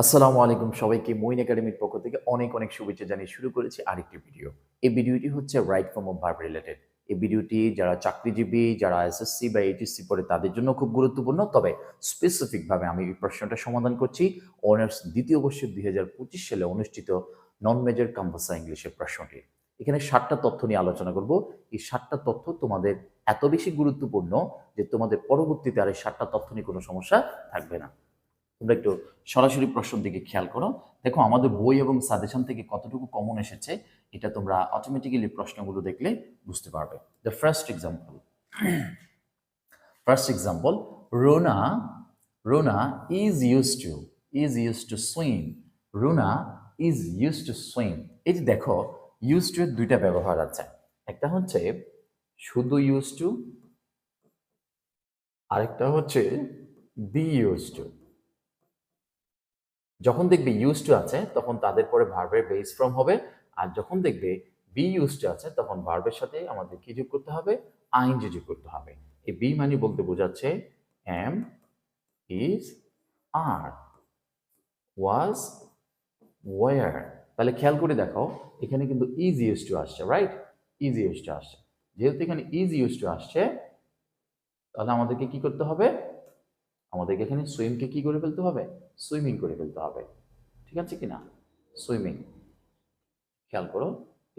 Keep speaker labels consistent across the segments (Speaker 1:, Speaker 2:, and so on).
Speaker 1: আসসালামু আলাইকুম সবাইকে মইন একাডেমির পক্ষ থেকে অনেক অনেক শুভেচ্ছা জানিয়ে শুরু করেছি আরেকটি ভিডিও। এই ভিডিওটি হচ্ছে right form of verb related এই ভিডিওটি যারা চাকরিজীবী, যারা এসএসসি বা এইচএসসি পড়ে তাদের জন্য খুব গুরুত্বপূর্ণ, তবে স্পেসিফিকভাবে আমি এই প্রশ্নটা সমাধান করছি। অনার্স দ্বিতীয় বর্ষে দুই হাজার পঁচিশ সালে অনুষ্ঠিত নন মেজর কাম্পাসা ইংলিশের প্রশ্নটি। এখানে সাতটা তথ্য নিয়ে আলোচনা করব। এই সাতটা তথ্য তোমাদের এত বেশি গুরুত্বপূর্ণ যে তোমাদের পরবর্তীতে আর এই সাতটা তথ্য নিয়ে কোনো সমস্যা থাকবে না। তোমরা একটু সরাসরি প্রশ্নের দিকে খেয়াল করো। দেখো, আমাদের বই এবং সাজেশন থেকে কতটুকু কমন এসেছে, এটা তোমরা অটোমেটিক্যালি প্রশ্নগুলো দেখলে বুঝতে পারবে। The first example first example Rona Rona is use to is use to swim Rona is use to swim এই যে দেখো ইউজ টু এর দুইটা ব্যবহার আছে। একটা হচ্ছে শুধু ইউজ টু আরেকটা হচ্ছে বি ইউজ টু যখন দেখবে ইউজ টু আছে, তখন তাদের পরে ভার্বের বেস ফর্ম হবে। আর যখন দেখবে বি ইউজ টু আছে, তখন ভার্বের সাথে আমাদের কি যোগ করতে হবে? আইন আইনজি যোগ করতে হবে। এই বি মানে বলতে বোঝাচ্ছে am is are was were তাহলে খেয়াল করে দেখো এখানে কিন্তু ইজ ইউজ টু আসছে রাইট ইজ ইউজ টু আসছে। যেহেতু এখানে ইজ ইউজ টু আসছে, তাহলে আমাদেরকে কি করতে হবে? আমাদেরকে এখানে সুইমকে কি করে ফেলতে হবে? সুইমিং করে ফেলতে হবে। ঠিক আছে কি না সুইমিং খেয়াল করো,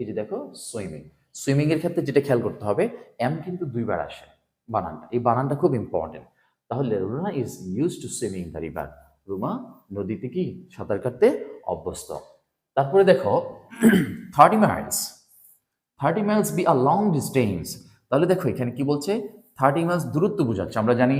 Speaker 1: এই যে দেখো সুইমিং সুইমিং এর ক্ষেত্রে যেটা খেয়াল করতে হবে এম কিন্তু দুইবার আসে বানানটা। এই বানানটা খুব ইম্পর্টেন্ট তাহলে Ruma is use to swimming the river Ruma, নদীতে কি? সাঁতার কাটতে অভ্যস্ত। তারপরে দেখো thirty miles thirty miles be a long distance তাহলে দেখো এখানে কি বলছে? থার্টি মাইলস দূরত্ব বোঝাচ্ছে। আমরা জানি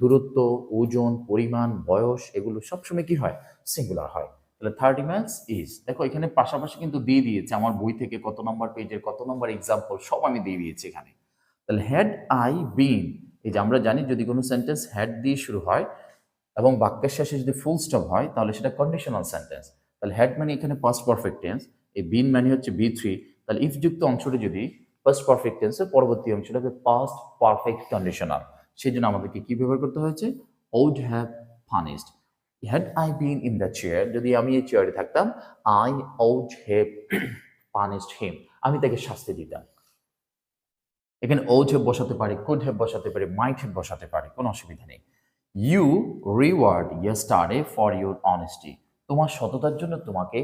Speaker 1: দূরত্ব, ওজন, পরিমাণ, বয়স এগুলো সবসময় কি হয়? সিঙ্গুলার হয়। তাহলে থার্টি মাইলস ইজ দেখো এখানে পাশাপাশি কিন্তু দিয়ে দিয়েছে। আমার বই থেকে কত নম্বর পেজের কত নম্বর এক্সাম্পল সব আমি দিয়ে দিয়েছি এখানে। তাহলে হ্যাড আই বিন এই যে আমরা জানি যদি কোনো সেন্টেন্স হ্যাড দিয়ে শুরু হয় এবং বাক্যের শেষে যদি ফুল স্টপ হয়, তাহলে সেটা কন্ডিশনাল সেন্টেন্স তাহলে হ্যাড মানে এখানে পাস্ট পারফেক্ট টেন্স এই বিন মানে হচ্ছে বি থ্রি তাহলে ইফ যুক্ত অংশটি যদি ফার্স্ট পারফেক্ট টেন্সের পরবর্তী অংশটা হবে পাস্ট পারফেক্ট কন্ডিশনাল সেই জন্য আমাদেরকে কি ব্যবহার করতে হয়েছে? Would have punished had I been in the chair যদি আমি এই চেয়ারে থাকতাম I would have punished him আমি তাকে শাস্তি দিতাম। এখানে ওড হ্যাভ বসাতে পারি কুড হ্যাভ বসাতে পারি মাইট হ্যাভ বসাতে পারি, কোনো অসুবিধা নেই। You reward yesterday for your honesty তোমার সততার জন্য তোমাকে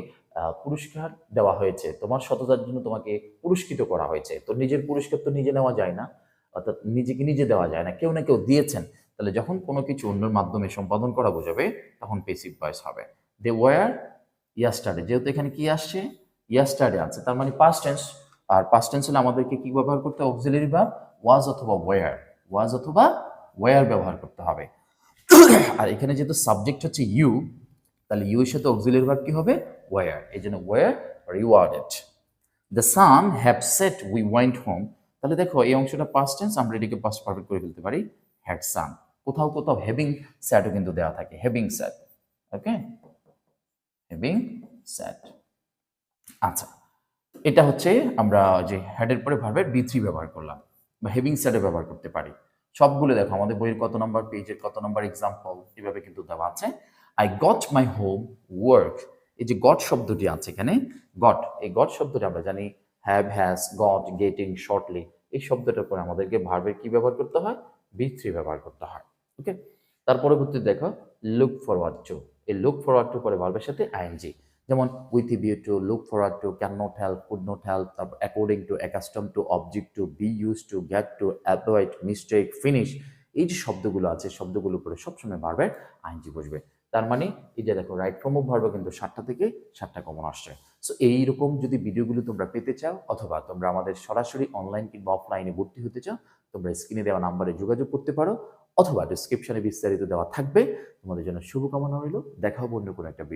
Speaker 1: পুরস্কার দেওয়া হয়েছে। তোমার সততার জন্য তোমাকে পুরস্কৃত করা হয়েছে। তো নিজের পুরস্কার তো নিজে নেওয়া যায় না, অর্থাৎ নিজেকে নিজে দেওয়া যায় না। কেউ না কেউ দিয়েছেন। তাহলে যখন কোনো কিছু অন্যের মাধ্যমে সম্পাদন করা বোঝাবে, তখন পেসিভ ভয়েস হবে। দে ওয়ার ইয়াস্টারডে যেহেতু এখানে কি আসছে? ইয়াস্টারডে আছে। তার মানে পাস্ট টেন্স আর পাস্ট টেন্স হলে আমাদেরকে কি ব্যবহার করতে হবে? অক্সিলারি বা ওয়াজ অথবা ওয়ার ওয়াজ অথবা ওয়ার ব্যবহার করতে হবে। আর এখানে যেহেতু সাবজেক্ট হচ্ছে ইউ তাহলে ইউ এর সাথে অক্সিলারি ভার্ব কি হবে? ওয়ার এই জন্য were rewarded the sun have set we went home তাহলে দেখো, এই অংশটা পাস্ট টেন্স আমরা এটাকে পাস্ট পারফেক্ট করে ফেলতে পারি। হ্যাড সান কোথাও কোথাও হ্যাভিং স্যাটও কিন্তু দেওয়া থাকে। হ্যাভিং স্যাট ওকে হ্যাভিং স্যাট আচ্ছা এটা হচ্ছে আমরা যে হ্যাডের পরে ভার্বের বি থ্রি ব্যবহার করলাম, বা হেভিং স্যাটে ব্যবহার করতে পারি। সবগুলো দেখো, আমাদের বইয়ের কত নম্বর পেজের কত নম্বর এক্সাম্পল এভাবে কিন্তু দেওয়া আছে। I got my homework এই যে গট শব্দটি আছে এখানে গট এই গট শব্দটি আমরা জানি have has got getting shortly এই শব্দটার পরে আমাদেরকে ভার্বের কি ব্যবহার করতে হয়? বি থ্রি ব্যবহার করতে হয় ওকে তার পরবর্তী দেখো লুক ফরওয়ার্ড টু এই লুক ফরওয়ার্ড টু পরে ভার্বের সাথে আইএনজি যেমন with view to look forward to can not help could not help তারপর according to accustom to object to be use to get to avoid mistake finish এই যে শব্দগুলো আছে শব্দগুলো পরে সবসময় ভার্বের আইনজি বসবে। তার মানে এই যে দেখো রাইট ফর্ম অফ ভার্ব কিন্তু সাতটা থেকে সাতটা কমন আসছে। সো এইরকম যদি ভিডিওগুলো তোমরা পেতে চাও, অথবা তোমরা আমাদের সরাসরি অনলাইন কিংবা অফলাইনে ভর্তি হতে চাও, তোমরা স্ক্রিনে দেওয়া নাম্বারে যোগাযোগ করতে পারো, অথবা ডিসক্রিপশনে বিস্তারিত দেওয়া থাকবে। তোমাদের জন্য শুভকামনা রইল। দেখা হব অন্য কোনো একটা